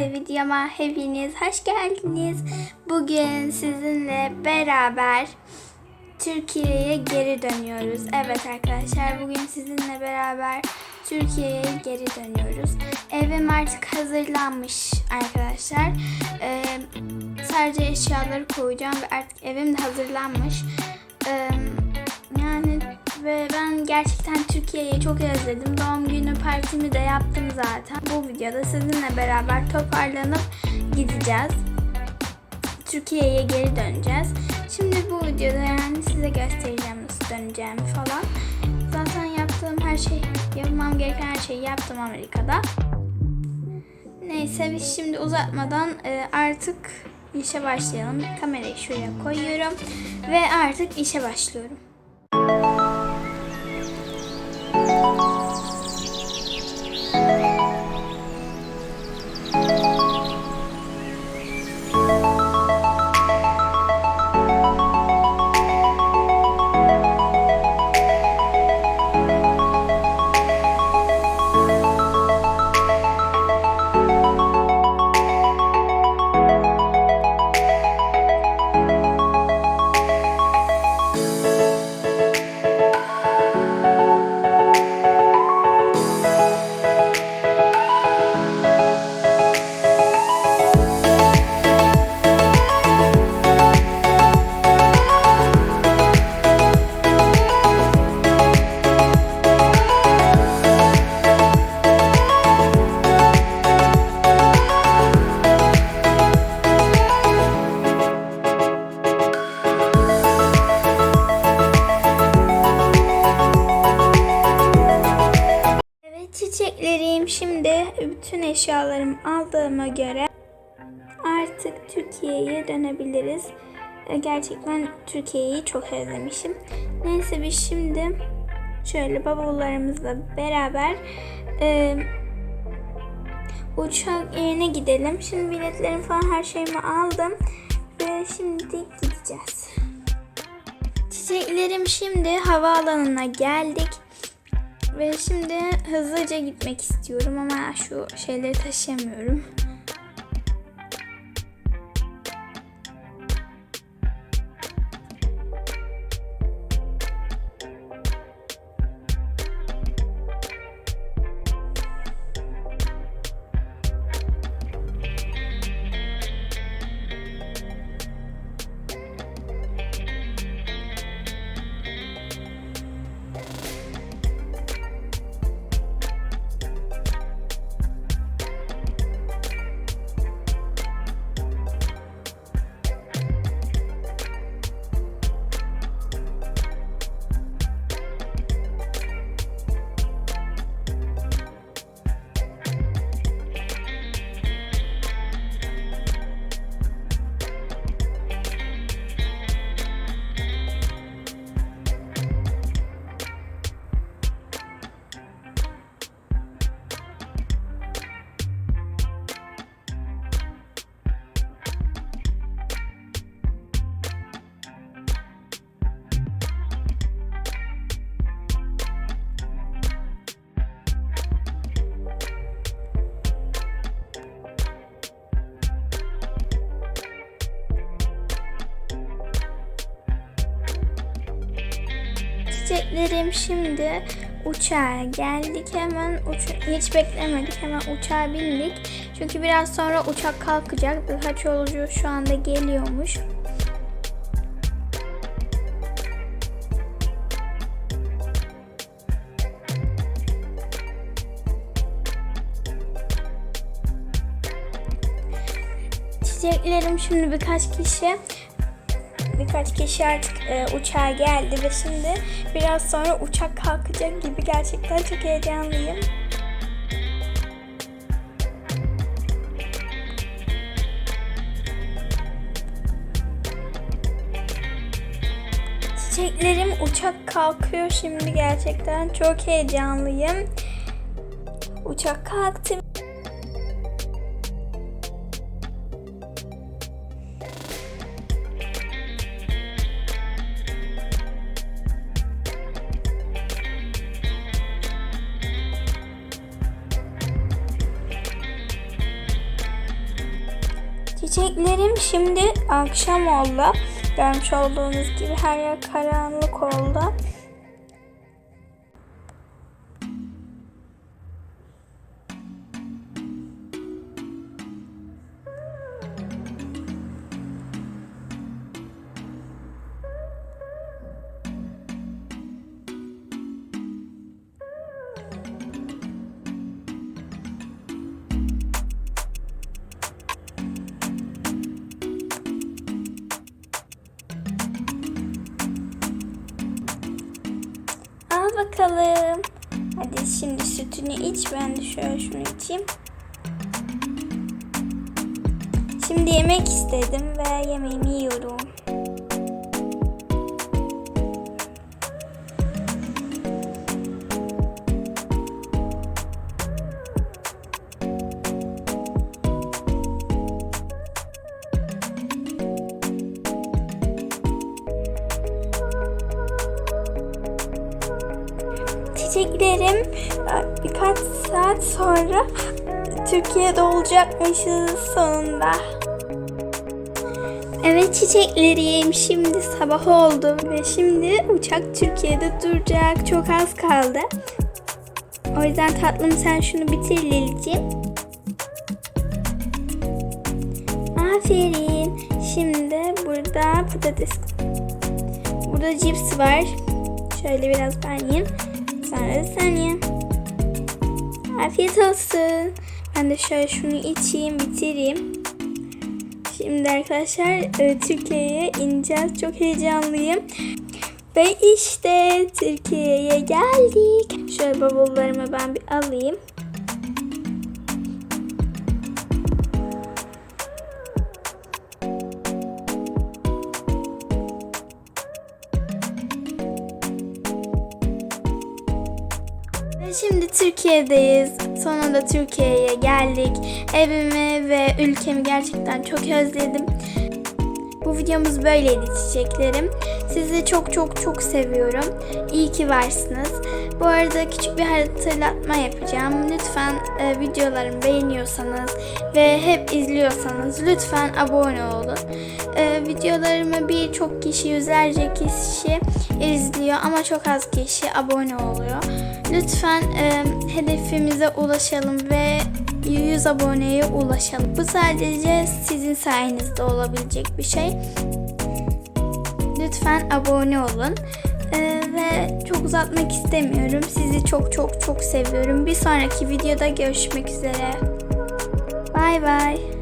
Videoma hepiniz hoş geldiniz. Bugün sizinle beraber Türkiye'ye geri dönüyoruz. Evet arkadaşlar bugün sizinle beraber Türkiye'ye geri dönüyoruz. Evim artık hazırlanmış arkadaşlar. Ee, sadece eşyaları koyacağım ve artık evim de hazırlanmış. Ee, ve ben gerçekten Türkiye'yi çok özledim. Doğum günü partimi de yaptım zaten. Bu videoda sizinle beraber toparlanıp gideceğiz. Türkiye'ye geri döneceğiz. Şimdi bu videoda yani size göstereceğim nasıl döneceğimi falan. Zaten yaptığım her şey, yapmam gereken her şeyi yaptım Amerika'da. Neyse biz şimdi uzatmadan e, artık işe başlayalım. Kamerayı şuraya koyuyorum ve artık işe başlıyorum. Bütün eşyalarımı aldığıma göre artık Türkiye'ye dönebiliriz. Gerçekten Türkiye'yi çok özlemişim. Neyse biz şimdi şöyle bavullarımızla beraber e, uçak yerine gidelim. Şimdi biletlerimi falan her şeyimi aldım ve şimdi gideceğiz. Çiçeklerim şimdi havaalanına geldik. Ve şimdi hızlıca gitmek istiyorum ama şu şeyleri taşıyamıyorum. Çiçeklerim şimdi uçağa geldik hemen uça- hiç beklemedik hemen uçağa bindik. Çünkü biraz sonra uçak kalkacak. Birkaç yolcu şu anda geliyormuş. Çiçeklerim şimdi birkaç kişi birkaç kişi artık e, uçağa geldi ve şimdi biraz sonra uçak kalkacak gibi gerçekten çok heyecanlıyım. Çiçeklerim uçak kalkıyor şimdi gerçekten çok heyecanlıyım. Uçak kalktı. Çiçeklerim şimdi akşam oldu. Görmüş olduğunuz gibi her yer karanlık oldu. Bakalım. Hadi şimdi sütünü iç. Ben de şöyle şunu içeyim. Şimdi yemek istedim ve yemeğimi yiyorum. Çiçeklerim e, birkaç saat sonra Türkiye'de olacakmışız sonunda. Evet çiçeklerim şimdi sabah oldu ve şimdi uçak Türkiye'de duracak. Çok az kaldı. O yüzden tatlım sen şunu bitir Liliciğim. Aferin. Şimdi burada patates. Burada cips var. Şöyle biraz ben yiyeyim. Sonra da sen ye. Afiyet olsun. Ben de şöyle şunu içeyim, bitireyim. Şimdi arkadaşlar e, Türkiye'ye ineceğiz. Çok heyecanlıyım. Ve işte Türkiye'ye geldik. Şöyle bavullarımı ben bir alayım. Şimdi Türkiye'deyiz. Sonunda Türkiye'ye geldik. Evimi ve ülkemi gerçekten çok özledim. Bu videomuz böyleydi çiçeklerim. Sizi çok çok çok seviyorum. İyi ki varsınız. Bu arada küçük bir hatırlatma yapacağım. Lütfen e, videolarımı beğeniyorsanız ve hep izliyorsanız lütfen abone olun. E, videolarımı birçok kişi, yüzlerce kişi izliyor ama çok az kişi abone oluyor. Lütfen e, hedefimize ulaşalım ve 100 aboneye ulaşalım. Bu sadece sizin sayenizde olabilecek bir şey. Lütfen abone olun. Ee, ve çok uzatmak istemiyorum. Sizi çok çok çok seviyorum. Bir sonraki videoda görüşmek üzere. Bay bay.